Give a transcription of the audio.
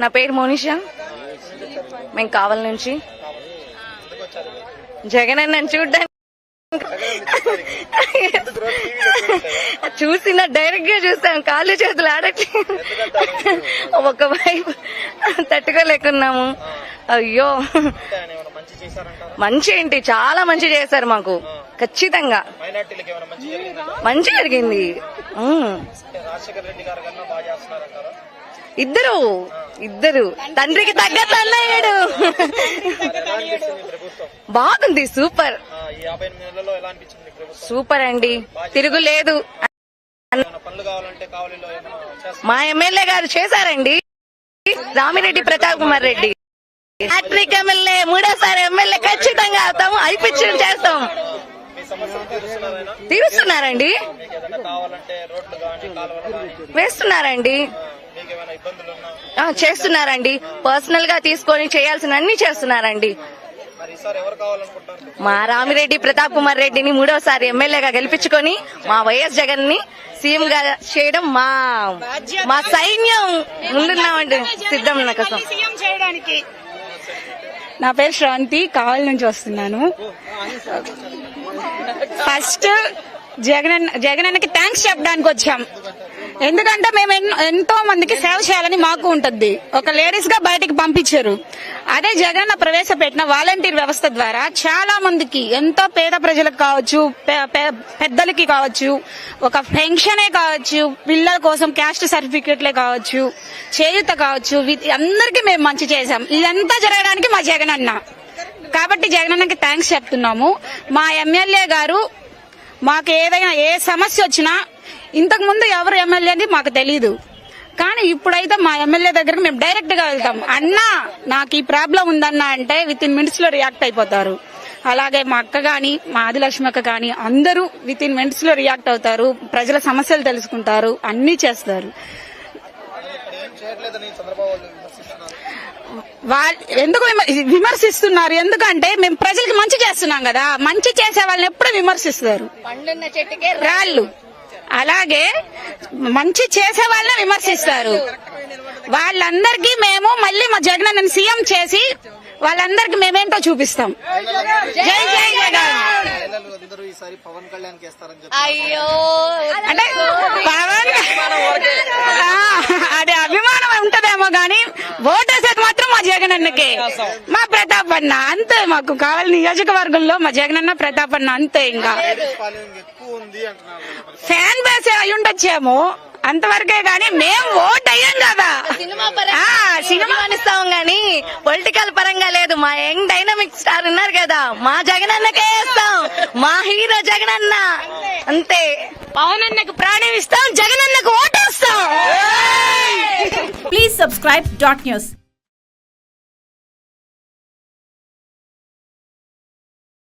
నా పేరు మోనిషా. మేము కావల నుంచి. జగన్ అన్న చూడ్డానికి. చూసిన డైరెక్ట్గా చూస్తాం కాళ్ళు చేతులు ఆడట్లేదు. ఒక వైపు తట్టుకోలేకున్నాము. అయ్యో. మంచి ఏంటి? చాలా మంచి చేశారు మాకు. ఖచ్చితంగా. మంచి జరిగింది. ఇద్దరు ఇద్దరు. తండ్రికి తగ్గ తల్లయ్యాడు బాగుంది సూపర్. సూపర్ అండి. తిరుగులేదు. మా ఎమ్మెల్యే గారు చేశారండి. రామిరెడ్డి ప్రతాప్ కుమార్ రెడ్డి. హ్యాట్రిక్ ఎమ్మెల్యే మూడోసారి ఎమ్మెల్యే ఖచ్చితంగా అవుతాము. అయిపించడం చేస్తాం. తీరుస్తున్నారండి. వేస్తున్నారండి. మీకు ఏమైనా ఇబ్బందులు ఉన్నా? ఆ, చేస్తున్నారండి. పర్సనల్గా తీసుకొని చేయాల్సిన అన్ని చేస్తున్నారండి. మరి ఈసారి ఎవరు కావాలనుకుంటారు మా రామిరెడ్డి ప్రతాప్ కుమార్ రెడ్డిని మూడోసారి ఎమ్మెల్యేగా గెలిపించుకొని మా వైఎస్ జగన్ని సీఎం గా చేయడం మా మా సైన్యం ముందున్నామండి. సిద్ధం నా కోసం. సీఎం చేయడానికి. నా పేరు శ్రాంతి కావలి నుంచి వస్తున్నాను. ఫస్ట్ జగన్ జగనన్నకి థ్యాంక్స్ చెప్పడానికి వచ్చాం. ఎందుకంటే మేము ఎంతో మందికి సేవ చేయాలని మాకు ఉంటుంది. ఒక లేడీస్గా బయటికి పంపించారు. అదే జగనన్న ప్రవేశపెట్టిన వాలంటీర్ వ్యవస్థ ద్వారా చాలా మందికి ఎంతో పేద ప్రజలకు కావచ్చు పెద్దలకి కావచ్చు ఒక పెన్షనే కావచ్చు పిల్లల కోసం క్యాస్ట్ సర్టిఫికెట్లే కావచ్చు చేయుత కావచ్చు వి- అందరికీ మేము మంచి చేశాం. ఇదంతా జరగడానికి మా జగనన్న. కాబట్టి జగనన్నకి థ్యాంక్స్ చెప్తున్నాము. మా ఎమ్మెల్యే గారు మాకు ఏదైనా ఏ సమస్య వచ్చినా ఇంతకు ముందు ఎవరు ఎమ్మెల్యే అని మాకు తెలియదు కానీ ఇప్పుడైతే మా ఎమ్మెల్యే దగ్గరకు మేము డైరెక్ట్గా వెళ్తాం. అన్నా నాకు ఈ ప్రాబ్లం ఉందన్నా అంటే విత్ ఇన్ మినిట్స్లో రియాక్ట్ అయిపోతారు. అలాగే మా అక్క గాని మా ఆదిలక్ష్మి అక్క గాని అందరూ విత్ ఇన్ మినిట్స్లో రియాక్ట్ అవుతారు. ప్రజల సమస్యలు తెలుసుకుంటారు. అన్ని చేస్తారు. వాళ్ళు ఎందుకు విమ- విమర్శిస్తున్నారు? ఎందుకంటే మేము ప్రజలకు మంచి చేస్తున్నాం కదా. మంచి చేసే వాళ్ళని ఎప్పుడు విమర్శిస్తారు? రాళ్ళు. అలాగే మంచి చేసే వాళ్ళని విమర్శిస్తారు. వాళ్ళందరికీ మేము మళ్ళీ మా జగన్ సీఎం చేసి వాళ్ళందరికీ మేమేంటో చూపిస్తాం. జై జై జగన్. అయ్యో. అంటే పవన్ అది అభిమానం ఉంటదేమో గాని ఓటర్ జగన్ అన్నకే మా ప్రతాప్ అన్న అంతే మాకు కావాలి. నియోజకవర్గంలో మా జగన్ అన్న ప్రతాప్ అన్న అంతే ఇంకా. ఫ్యాన్ బేస్ అయి ఉండొచ్చేమో. అంతవరకే గాని మేము ఓట్ అయ్యాం కదా. సినిమా అభిమానిస్తాం గాని పొలిటికల్ పరంగా లేదు. మా యంగ్ డైనమిక్ స్టార్ ఉన్నారు కదా. మా జగన్ అన్నకే వేస్తాం. మా హీరో జగన్ అన్న అంతే. పవన్ అన్నకు ప్రాణం ఇస్తాం. జగన్ అన్నకు ఓటేస్తాం Please subscribe dot news.